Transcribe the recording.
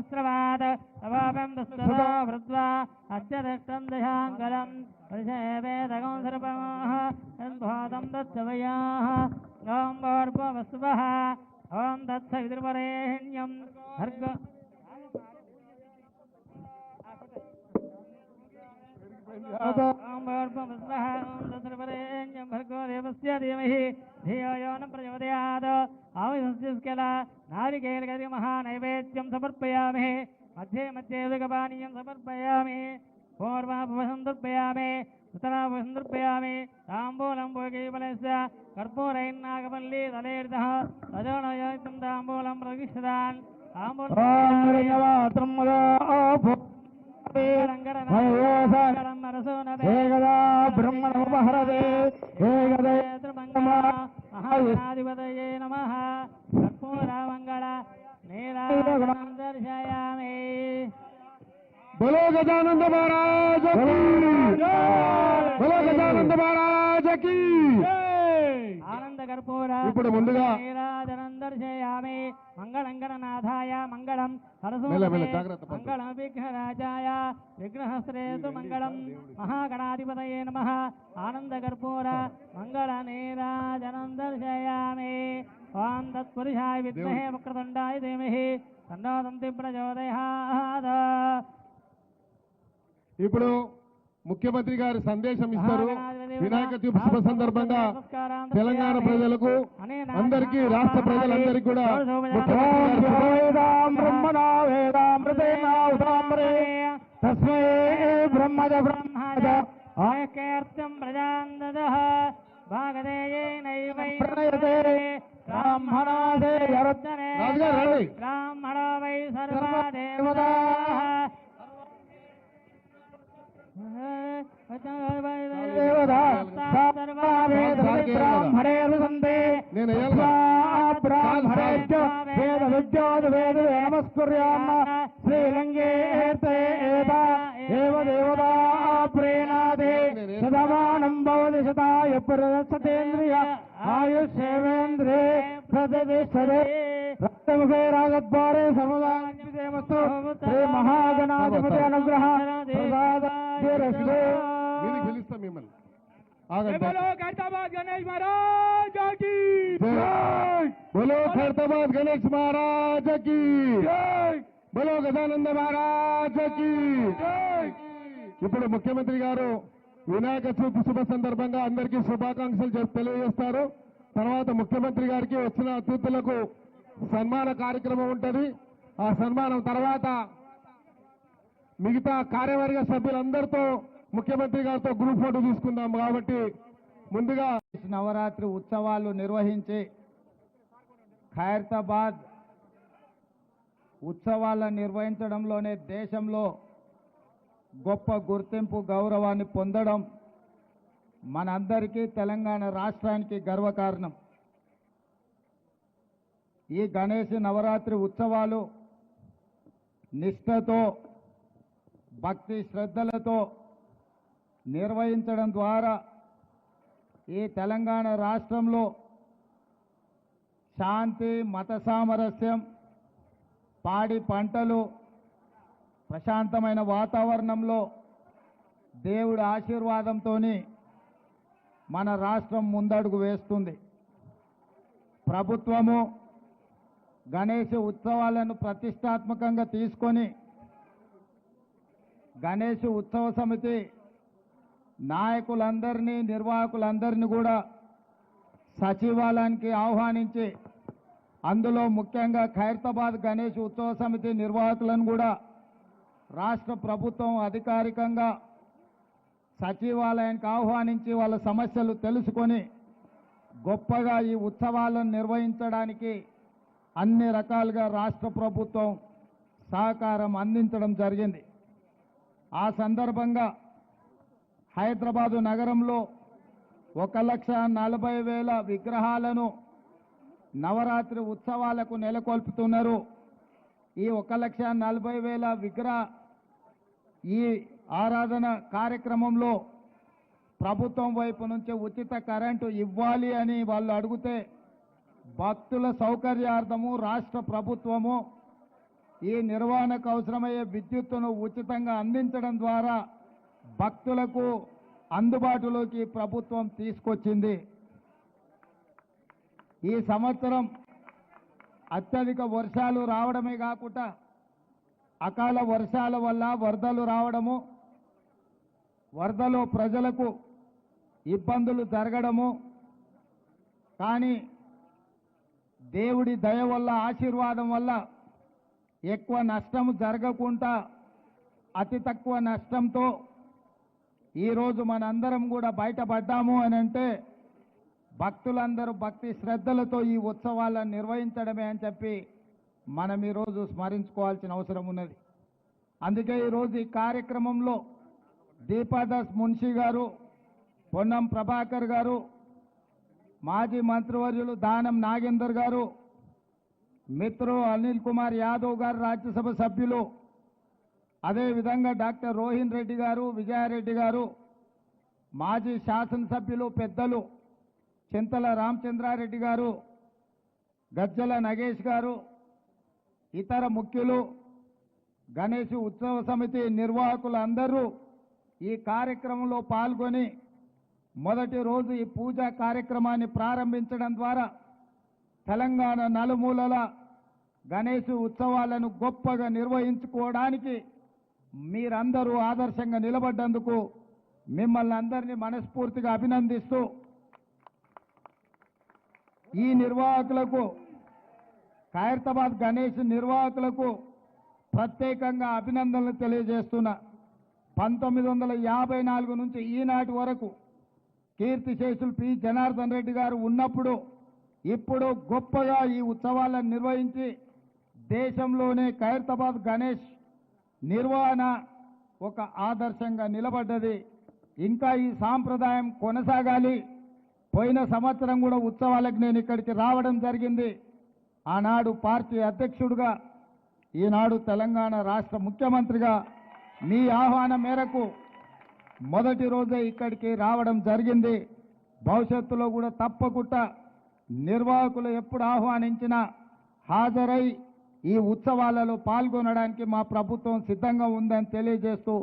सहस्रवात् अवापं दस्तदा वृत्वा अत्यदष्टं दशाङ्कलम् परिषेवेदगं सर्वमः यद्भातं दत्सवयाः ॐ भोर्भवस्वः ॐ दत्सवितुर्वरेण्यं भर्ग ॐ भोर्भवस्वः ॐ दत्सर्वरेण्यं भर्गो देवस्य धीमहि धियो यो न प्रचोदयात् आविधस्यस्कला నారికేళగది మహానైవేద్యం సమర్పయామి మధ్యే మధ్యే విగపానీయం సమర్పయామి పూర్వాభవసం దర్పయామి ఉత్తరాభవసం దర్పయామి తాంబూలం భోగీఫలస్ కర్పూరైన్నాగపల్లి తలేర్ధ రజోణయోగం తాంబూలం ప్రతిష్ఠితాన్ బ్రహ్మణోపహరదే మహాధిపతయే బోలో గజానంద మహారాజ బోలో గజానంద మహారాజ కి ఆనంద కర్పూర ఇప్పుడు ముందుగా దర్శయామి మంగళం గణనాథాయ మంగళం. మంగళం విఘ్నరాజాయ విఘ్నహస్త్రేతు మంగళం మహాగణాధిపతయే నమ. ఆనంద కర్పూర మంగళ నీరాజనం దర్శయామి ఓం తత్పురుషాయ విద్మహే వక్రతుండాయ ధీమహి. తన్నోదంతి ప్రచోదయాత్. ఇప్పుడు ముఖ్యమంత్రి గారి సందేశం ఇస్తారు వినాయక చవితి శుభ సందర్భంగా తెలంగాణ ప్రజలకు అందరికీ రాష్ట్ర ప్రజలందరికీ కూడా తస్మై బ్రహ్మజ ప్రజాందదః ప్రణయతే బ్రాహ్మణోదే యరుద్ధనే రాజుగారు రండి. బ్రాహ్మణో వై సర్వదేవతాః నేను నమస్కుర్యామ శ్రీలంగే దేవదేవతా ప్రేణాదే శతమానం భవతి శతాయ ప్రదర్శతేంద్రియ ఆయుష్యేంద్రే రక్తముఖే రాగద్వారే శ్రీ మహాగణాధిపతి అనుగ్రహ ప్రసాద మీదికి పిలుస్తాం మిమ్మల్ని. ఆగండి. గణేష్ మహారాజ్ జై. బోలో ఖైరతాబాద్ గణేష్ మహారాజ్కి. బోలో గజానంద మహారాజ్కి. ఇప్పుడు ముఖ్యమంత్రి గారు వినాయక చవితి శుభ సందర్భంగా అందరికీ శుభాకాంక్షలు తెలియజేస్తారు. తర్వాత ముఖ్యమంత్రి గారికి వచ్చిన అతిథులకు సన్మాన కార్యక్రమం ఉంటుంది. ఆ సన్మానం తర్వాత మిగతా కార్యవర్గ సభ్యులందరితో ముఖ్యమంత్రి గారితో గ్రూప్ ఫోటో తీసుకుందాం కాబట్టి ముందుగా నవరాత్రి ఉత్సవాలు నిర్వహించి ఖైరతాబాద్ ఉత్సవాలను నిర్వహించడంలోనే దేశంలో గొప్ప గుర్తింపు గౌరవాన్ని పొందడం మనందరికీ తెలంగాణ రాష్ట్రానికి గర్వకారణం. ఈ గణేష్ నవరాత్రి ఉత్సవాలు నిష్ఠతో భక్తి శ్రద్ధలతో నిర్వహించడం ద్వారా ఈ తెలంగాణ రాష్ట్రంలో శాంతి మత సామరస్యం పాడి పంటలు ప్రశాంతమైన వాతావరణంలో దేవుడి ఆశీర్వాదంతో మన రాష్ట్రం ముందడుగు వేస్తుంది. ప్రభుత్వము గణేష్ ఉత్సవాలను ప్రతిష్టాత్మకంగా తీసుకొని గణేష్ ఉత్సవ సమితి నాయకులందరినీ నిర్వాహకులందరినీ కూడా సచివాలయానికి ఆహ్వానించి అందులో ముఖ్యంగా ఖైరతాబాద్ గణేష్ ఉత్సవ సమితి నిర్వాహకులను కూడా రాష్ట్ర ప్రభుత్వం అధికారికంగా సచివాలయానికి ఆహ్వానించి వాళ్ళ సమస్యలు తెలుసుకొని గొప్పగా ఈ ఉత్సవాలను నిర్వహించడానికి అన్ని రకాలుగా రాష్ట్ర ప్రభుత్వం సహకారం అందించడం జరిగింది. ఆ సందర్భంగా హైదరాబాదు నగరంలో ఒక లక్ష నలభై వేల విగ్రహాలను నవరాత్రి ఉత్సవాలకు నెలకొల్పుతున్నారు. ఈ ఒక లక్ష నలభై వేల విగ్రహ ఈ ఆరాధన కార్యక్రమంలో ప్రభుత్వం వైపు నుంచి ఉచిత కరెంటు ఇవ్వాలి అని వాళ్ళు అడిగితే భక్తుల సౌకర్యార్థము రాష్ట్ర ప్రభుత్వము ఈ నిర్వహణకు అవసరమయ్యే విద్యుత్తును ఉచితంగా అందించడం ద్వారా భక్తులకు అందుబాటులోకి ప్రభుత్వం తీసుకొచ్చింది. ఈ సంవత్సరం అత్యధిక వర్షాలు రావడమే కాకుండా అకాల వర్షాల వల్ల వరదలు రావడము వరదలో ప్రజలకు ఇబ్బందులు జరగడము కానీ దేవుడి దయ వల్ల ఆశీర్వాదం వల్ల ఎక్కువ నష్టం జరగకుండా అతి తక్కువ నష్టంతో ఈరోజు మనందరం కూడా బయటపడ్డాము అని అంటే భక్తులందరూ భక్తి శ్రద్ధలతో ఈ ఉత్సవాలను నిర్వహించడమే అని చెప్పి మనం ఈరోజు స్మరించుకోవాల్సిన అవసరం ఉన్నది. అందుకే ఈరోజు ఈ కార్యక్రమంలో దీపాదాస్ మున్షి గారు పొన్నం ప్రభాకర్ గారు మాజీ మంత్రివర్యులు దానం నాగేందర్ గారు మిత్రు అనిల్ కుమార్ యాదవ్ గారు రాజ్యసభ సభ్యులు. అదేవిధంగా డాక్టర్ రోహిన్ రెడ్డి గారు విజయారెడ్డి గారు మాజీ శాసనసభ్యులు పెద్దలు చింతల రామచంద్రారెడ్డి గారు గజ్జల నగేష్ గారు ఇతర ముఖ్యులు గణేష్ ఉత్సవ సమితి నిర్వాహకులందరూ ఈ కార్యక్రమంలో పాల్గొని మొదటి రోజు ఈ పూజా కార్యక్రమాన్ని ప్రారంభించడం ద్వారా తెలంగాణ నలుమూలల గణేష్ ఉత్సవాలను గొప్పగా నిర్వహించుకోవడానికి మీరందరూ ఆదర్శంగా నిలబడ్డందుకు మిమ్మల్ని అందరినీ మనస్ఫూర్తిగా అభినందిస్తూ ఈ నిర్వాహకులకు ఖైరతాబాద్ గణేష్ నిర్వాహకులకు ప్రత్యేకంగా అభినందనలు తెలియజేస్తున్నా. పంతొమ్మిది వందల యాభై నాలుగు నుంచి ఈనాటి వరకు కీర్తిశేషులు పి. జనార్దన్ రెడ్డి గారు ఉన్నప్పుడు ఇప్పుడు గొప్పగా ఈ ఉత్సవాలను నిర్వహించి దేశంలోనే ఖైరతాబాద్ గణేష్ నిర్వహణ ఒక ఆదర్శంగా నిలబడ్డది. ఇంకా ఈ సాంప్రదాయం కొనసాగాలి. పోయిన సంవత్సరం కూడా ఉత్సవాలకు నేను ఇక్కడికి రావడం జరిగింది. ఆనాడు పార్టీ అధ్యక్షుడిగా ఈనాడు తెలంగాణ రాష్ట్ర ముఖ్యమంత్రిగా మీ ఆహ్వానం మేరకు మొదటి రోజే ఇక్కడికి రావడం జరిగింది. భవిష్యత్తులో కూడా తప్పకుండా నిర్వాహకులు ఎప్పుడు ఆహ్వానించినా హాజరై ఈ ఉత్సవాలలో పాల్గొనడానికి మా ప్రభుత్వం సిద్ధంగా ఉందని తెలియజేస్తూ